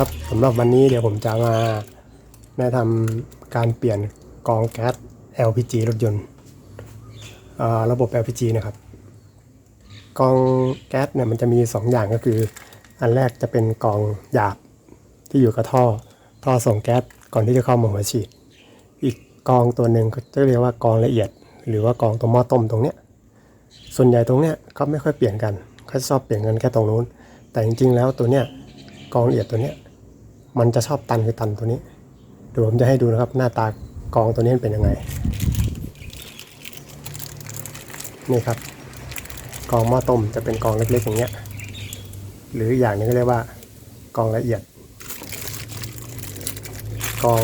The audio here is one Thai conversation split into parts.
ครับสำหรับวันนี้เดี๋ยวผมจะมาแนะนำการเปลี่ยนกองแก๊ส LPG รถยนต์ระบบ LPG นะครับกองแก๊สเนี่ยมันจะมี 2 อย่างก็คือ อันแรกจะเป็นกองหยาบที่อยู่กับท่อท่อส่งแก๊สก่อนที่จะเข้ามาหัวฉีด อีกกองตัวหนึ่งก็จะเรียกว่ากองละเอียด หรือว่ากองตัวหม้อต้มตรงเนี้ยส่วนใหญ่ตรงเนี้ยเขาไม่ค่อยเปลี่ยนกันเขาชอบเปลี่ยนกันแค่ตรงนู้น แต่จริงๆแล้วตัวเนี้ยกองละเอียดตัวเนี้ย มันจะชอบตันคือตันตัวนี้เดี๋ยวผมจะให้ดูนะครับ หน้าตากองตัวนี้เป็นยังไง นี่ครับ กองหม้อต้มจะเป็นกองเล็กๆอย่างเงี้ย หรืออย่างนึงก็เรียกว่ากองละเอียด กอง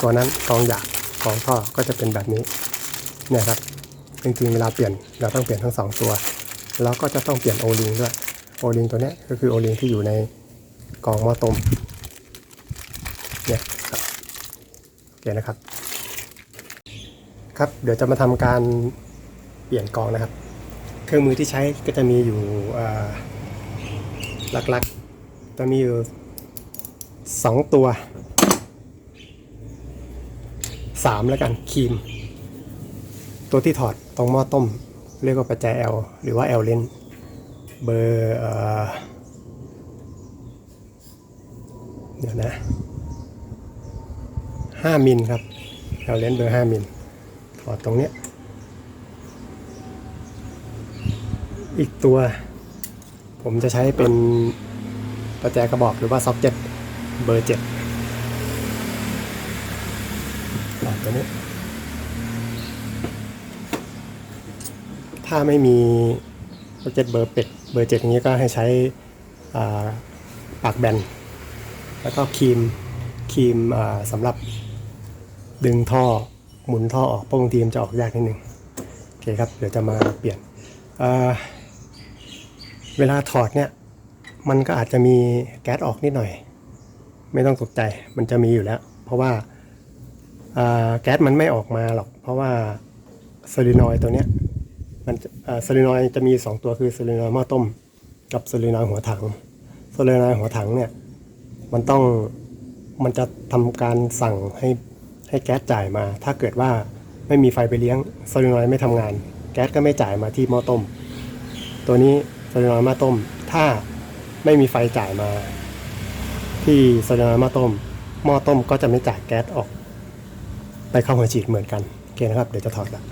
ตัวนั้นกองหยาบกองท่อก็จะเป็นแบบนี้เนี่ยครับจริงๆเวลาเปลี่ยนเราต้องเปลี่ยนทั้งสองตัว แล้วก็จะต้องเปลี่ยนโอลิงด้วยโอลิงตัวนี้ก็คือโอลิงที่อยู่ในกองหม้อต้ม เนี่ยครับโอเคนะครับ ครับเดี๋ยวจะมาทำการเปลี่ยนกองนะครับ เครื่องมือที่ใช้ก็จะมีอยู่หลักๆ จะมีอยู่สองตัวสามแล้วกันครีม ตัวที่ถอดตรงหม้อต้ม เรียกว่าปัจจัย L หรือว่า L เลนเบอร์เดี๋ยวนะ ห้ามิลครับเราเล่นเบอร์ห้ามิลถอดตรงเนี้ยอีกตัวผมจะใช้เป็นประแจกระบอกหรือว่าซ็อกเจ็ตเบอร์เจ็ดถอดตัวนี้ ถ้าไม่มีซ็อกเจ็ตเบอร์เป็ดเบอร์เจ็ดอย่างนี้ก็ให้ใช้ปากแบน แล้วก็ครีมครีมสำหรับ ดึงท่อหมุนท่อออกเพราะบางทีมันจะออกยากนิดนึงโอเคครับเดี๋ยวจะมาเปลี่ยนเเวลาถอดเนี่ยมันก็อาจจะมีแก๊สออกนิดหน่อย ไม่ต้องตกใจมันจะมีอยู่แล้ว เพราะว่าาแก๊สมันไม่ออกมาหรอก เพราะว่าโซลินอยด์ตัวเนี้ยมันโซลินอยด์จะมี 2 ตัวคือโซลินอยด์หม้อต้ม กับโซลินอยด์หัวถังโซลินอยด์หัวถังเนี่ยมันต้องมันจะทำการสั่งให้ ให้แก๊สจ่ายมา ถ้าเกิดว่าไม่มีไฟไปเลี้ยงโซลินอยไม่ทำงาน แก๊สก็ไม่จ่ายมาที่หม้อต้ม ตัวนี้โซลินอยหม้อต้ม ถ้าไม่มีไฟจ่ายมา ที่โซลินอยหม้อต้ม หม้อต้มก็จะไม่จ่ายแก๊สออก ไปเข้าหัวฉีดเหมือนกันโอเคนะครับ เดี๋ยวจะถอดละ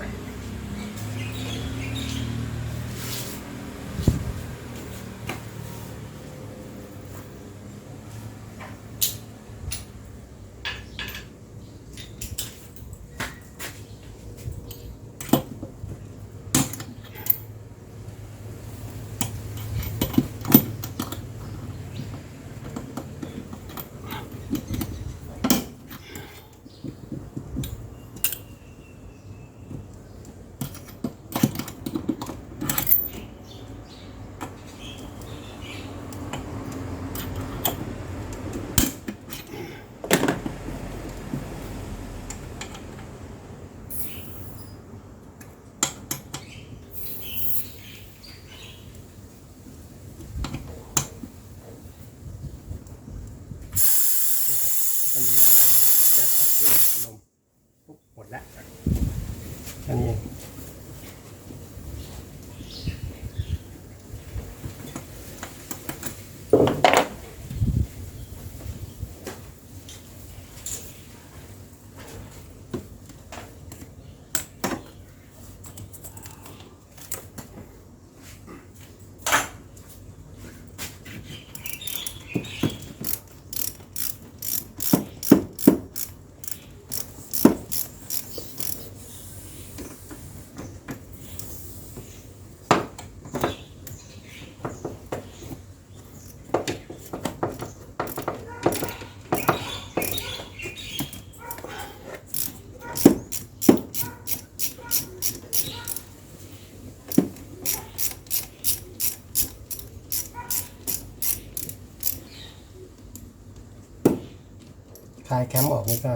ออกนี่ก็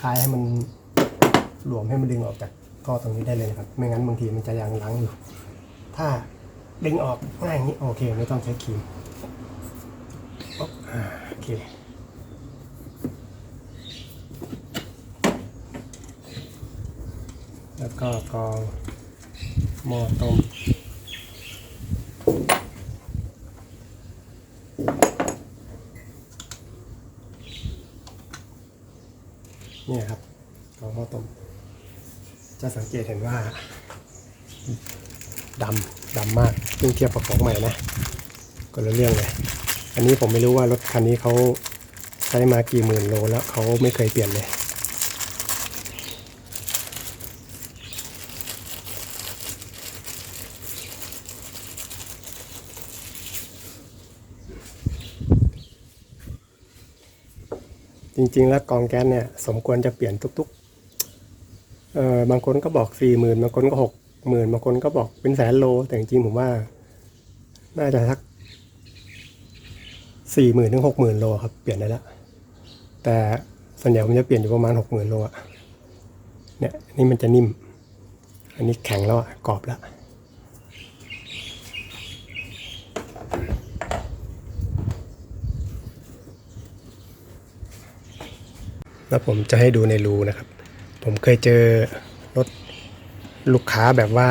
คลายให้มันหลวมให้มันดึงออกจากท่อตรงนี้ได้เลยนะครับ ไม่งั้นบางทีมันจะยังล้างอยู่ ถ้าดึงออกง่ายอย่างนี้โอเค ไม่ต้องใช้ครีมโอเคแล้วก็กองหม้อต้ม เนี่ยครับกองหม้อต้ม จะสังเกตเห็นว่าดำดำมากเพิ่งเทียบกับของใหม่นะก็ละเรื่องเลยอันนี้ผมไม่รู้ว่ารถคันนี้เขาใช้มากี่หมื่นโลแล้วเขาไม่เคยเปลี่ยนเลย จริง ๆ แล้วกองแก๊สเนี่ยสมควรจะเปลี่ยนทุกๆเอ่อบางคนก็บอกสี่หมื่นบางคนก็หกหมื่นบางคนก็บอกเป็นแสนโล แต่จริงๆผมว่า น่าจะสักสี่หมื่นถึงหกหมื่นโลครับเปลี่ยนได้แล้วแต่ส่วนใหญ่ผมจะเปลี่ยนอยู่ประมาณหกหมื่นโลอะเนี่ยนี่มันจะนิ่ม อันนี้แข็งแล้วอะกรอบแล้ว แล้วผมจะให้ดูในรูนะครับ ผมเคยเจอรถลูกค้าแบบว่า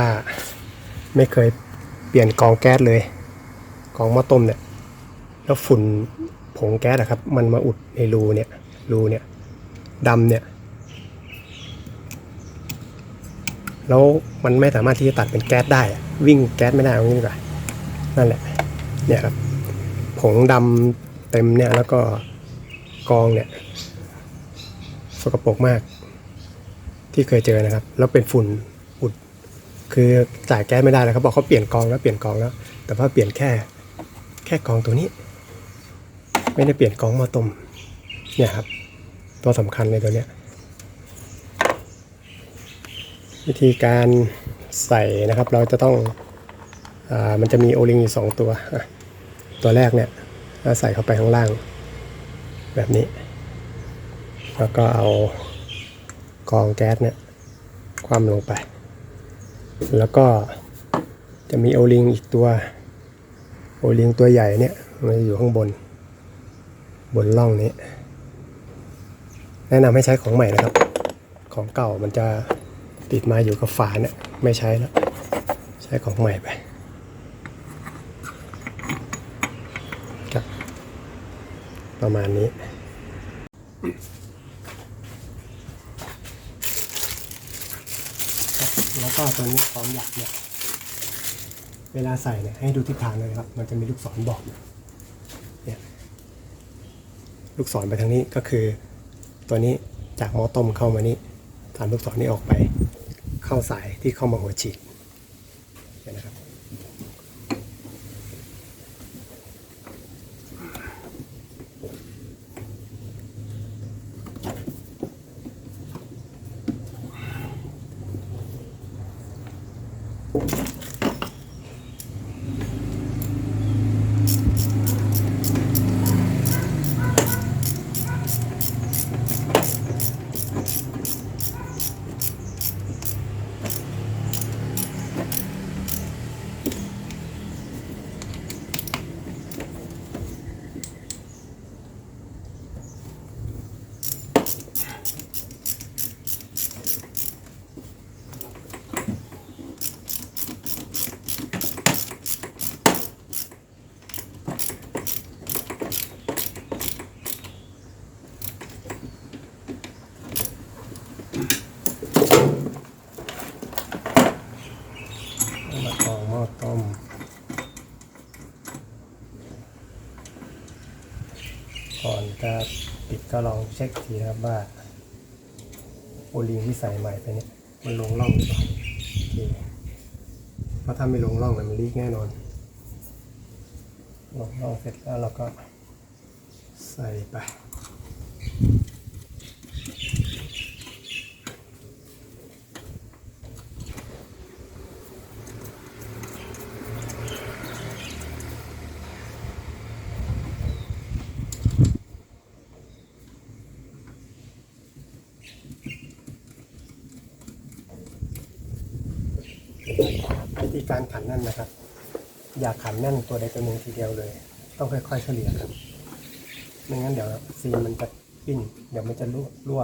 ไม่เคยเปลี่ยนกองแก๊สเลยกองหม้อต้มเนี่ย แล้วฝุ่นผงแก๊สอะครับ มันมาอุดในรูเนี่ยรูเนี่ยดำเนี่ย แล้วมันไม่สามารถที่จะตัดเป็นแก๊สได้อะวิ่งแก๊สไม่ได้เอางี้ดีกว่านั่นแหละเนี่ยครับผงดำเต็มเนี่ยแล้วก็กองเนี่ย สกปรกมาก ที่เคยเจอนะครับ แล้วเป็นฝุ่นอุด คือจ่ายแก๊สไม่ได้แล้วเขาบอกเขาเปลี่ยนกองแล้วเปลี่ยนกองแล้ว แต่ว่าเปลี่ยนแค่ แค่กองตัวนี้ ไม่ได้เปลี่ยนกองมาต้มเนี่ยครับ ตัวสำคัญเลยตัวเนี้ยวิธีการใส่นะครับ เราจะต้องอมันจะมีโอลิงอยู่สองตัว ตัวแรกเนี่ยเราใส่เข้าไปข้างล่าง แบบนี้ แล้วก็เอากองแก๊สเนี่ยคว่ำลงไป แล้วก็จะมีโอลิงอีกตัว โอลิงตัวใหญ่เนี่ยมันจะอยู่ข้างบน บนร่องนี้ แนะนำให้ใช้ของใหม่นะครับ ของเก่ามันจะติดมาอยู่กับฝาเนี่ยไม่ใช้แล้ว ใช้ของใหม่ไปครับประมาณนี้ แล้วก็ตัวนี้ของหยักเนี่ยเวลาใส่เนี่ยให้ดูทิศทางเลยครับ มันจะมีลูกศรบอกเนี่ยลูกศรไปทางนี้ก็คือ ตัวนี้จากหม้อต้มเข้ามานี้ตามลูกศรนี้ออกไป เข้าสายที่เข้ามาหัวฉีดเห็นนะครับ มากรองหม้อต้ม ก่อนจะปิด ก็ลองเช็คทีนะครับว่าโอลิงที่ใส่ใหม่ไปเนี่ยมันลงร่องหรือเปล่าโอเคเพราะถ้าไม่ลงร่องเนี่ยมันลีกแน่นอน ลงร่องเสร็จแล้วเราก็ใส่ไป การขันนั่นนะครับ อย่าขันแน่นตัวใดตัวหนึ่งทีเดียวเลย ต้องค่อยๆเฉลี่ยครับไม่งั้นเดี๋ยวซีนมันจะปิ้นเดี๋ยวมันจะรั่วรั่ว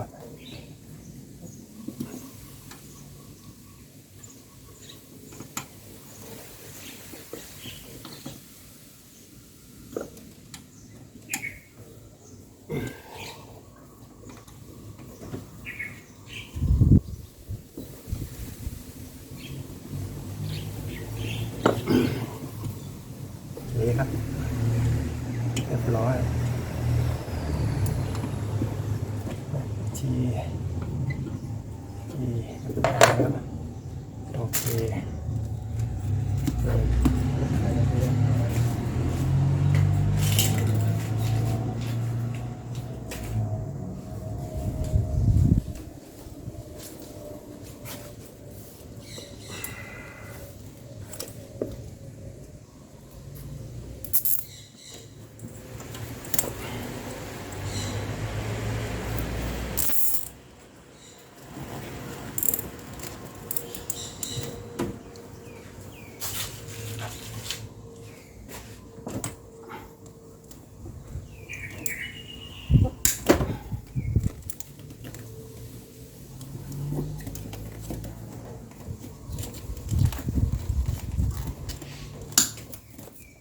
นี่ครับเรียบร้อยทีทีเรียบร้อยแล้วโอเค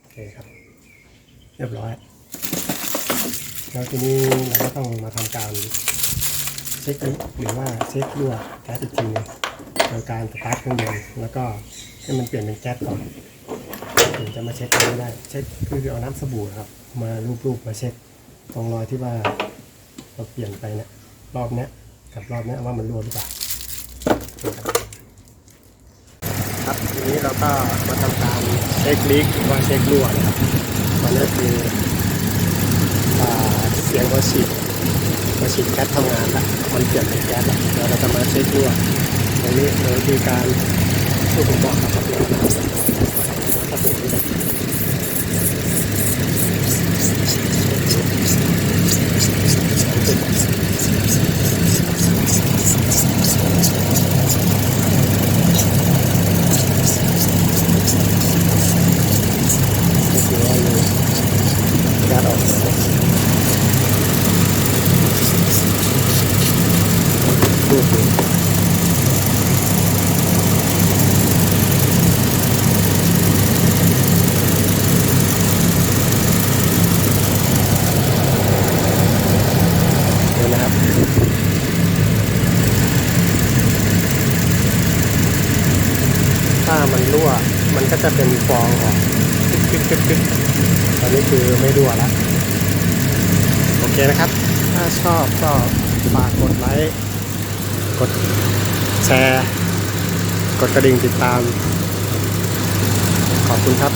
โอเคครับ เรียบร้อย แล้วทีนี้เราก็ต้องมาทำการเช็คลิกหรือว่าเช็ครั่วแก๊สอีกทีนึงโดยการสตาร์ทเครื่องยนต์แล้วก็ให้มันเปลี่ยนเป็นแก๊สก่อนถึงจะมาเช็คได้ เช็คคือเอาน้ำสบู่ครับ มาลูบๆมาเช็คตรงรอยที่ว่าเราเปลี่ยนไปเนี่ยรอบเนี้ยกับรอบเนี้ยว่ามันรั่วหรือเปล่าครับทีนี้เราก็มาทำการเช็คลิกหรือว่าเช็ครั่วนะครับตอนนี้คือ เสียงหัวฉีดหัวฉีดแก๊สทำงานล้วมันเปลี่ยนเป็นแก๊สแล้วเราจะมาเช็คดูว่าตรงนี้เลยคือการที่ผมบอกครับเดี๋ยวนะถ้าผมนี่ก็คือว่ามีแก๊สออกมาดูดู ดูนะครับ ถ้ามันรั่ว มัน ก็จะเป็นฟองออกกึกกึกกึกกึกตอนนี้คือไม่รั่วแล้วโอเคนะครับ ถ้าชอบก็ฝากกดไลค์ กดแชร์ กดกระดิ่งติดตาม ขอบคุณครับ